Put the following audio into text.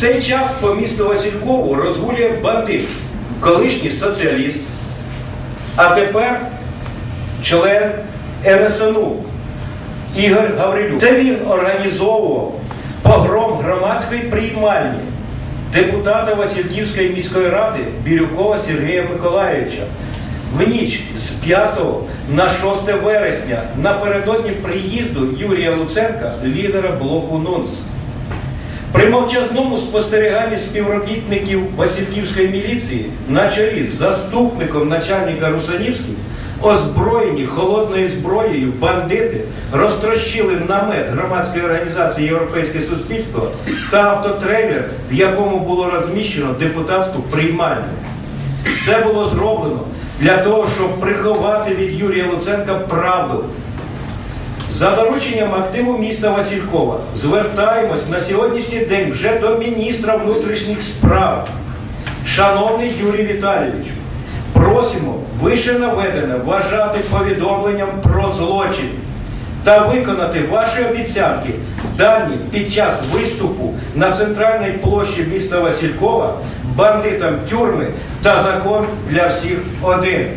Цей час по місту Василькову розгулює бандит, колишній соціаліст, а тепер член НСНУ Ігор Гаврилюк. Це він організовував погром громадської приймальні депутата Васильківської міської ради Бірюкова Сергія Миколаївича. В ніч з 5 на 6 вересня напередодні приїзду Юрія Луценка, лідера блоку НУНС. При мовчазному спостеріганні співробітників Васильківської міліції на чолі з заступником начальника Русанівським озброєні холодною зброєю бандити розтрощили намет громадської організації Європейське суспільство та автотрейлер, в якому було розміщено депутатську приймальню. Це було зроблено для того, щоб приховати від Юрія Луценка правду. За дорученням активу міста Василькова звертаємось на сьогоднішній день вже до міністра внутрішніх справ. Шановний Юрій Віталійович, просимо вище наведене вважати повідомленням про злочин та виконати ваші обіцянки, дані під час виступу на центральній площі міста Василькова бандитам тюрми та закон для всіх один.